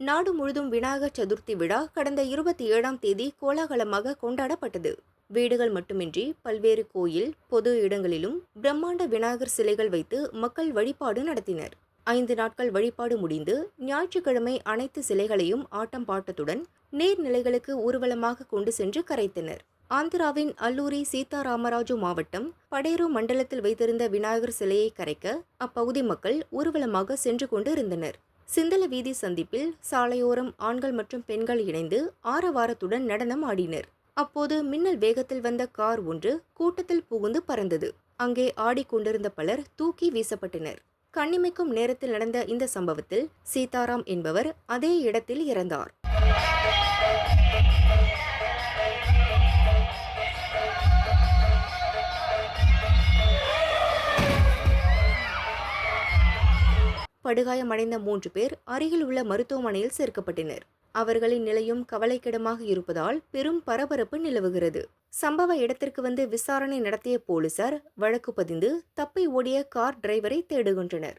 நாடு முழுதும் விநாயகர் சதுர்த்தி விழா கடந்த இருபத்தி ஏழாம் தேதி கோலாகலமாக கொண்டாடப்பட்டது. வீடுகள் மட்டுமின்றி பல்வேறு கோயில் பொது இடங்களிலும் பிரம்மாண்ட விநாயகர் சிலைகள் வைத்து மக்கள் வழிபாடு நடத்தினர். ஐந்து நாட்கள் வழிபாடு முடிந்து ஞாயிற்றுக்கிழமை அனைத்து சிலைகளையும் ஆட்டம் பாட்டத்துடன் நீர்நிலைகளுக்கு ஊர்வலமாக கொண்டு சென்று கரைத்தனர். ஆந்திராவின் அல்லூரி சீதாராமராஜு மாவட்டம் படேரு மண்டலத்தில் வைத்திருந்த விநாயகர் சிலையை கரைக்க அப்பகுதி மக்கள் ஊர்வலமாக சென்று கொண்டு இருந்தனர். சிந்தல வீதி சந்திப்பில் சாலையோரம் ஆண்கள் மற்றும் பெண்கள் இணைந்து ஆரவாரத்துடன் நடனம் ஆடினர். அப்போது மின்னல் வேகத்தில் வந்த கார் ஒன்று கூட்டத்தில் புகுந்து பறந்தது. அங்கே ஆடிக்கொண்டிருந்த பலர் தூக்கி வீசப்பட்டனர். கண்ணிமைக்கும் நேரத்தில் நடந்த இந்த சம்பவத்தில் சீதாராம் என்பவர் அதே இடத்தில் இறந்தார். படுகாயமடைந்த மூன்று பேர் அருகில் உள்ள மருத்துவமனையில் சேர்க்கப்பட்டனர். அவர்களின் நிலையும் கவலைக்கிடமாக இருப்பதால் பெரும் பரபரப்பு நிலவுகிறது. சம்பவ இடத்திற்கு வந்து விசாரணை நடத்திய போலீசார் வழக்கு பதிந்து தப்பி ஓடிய கார் டிரைவரை தேடுகின்றனர்.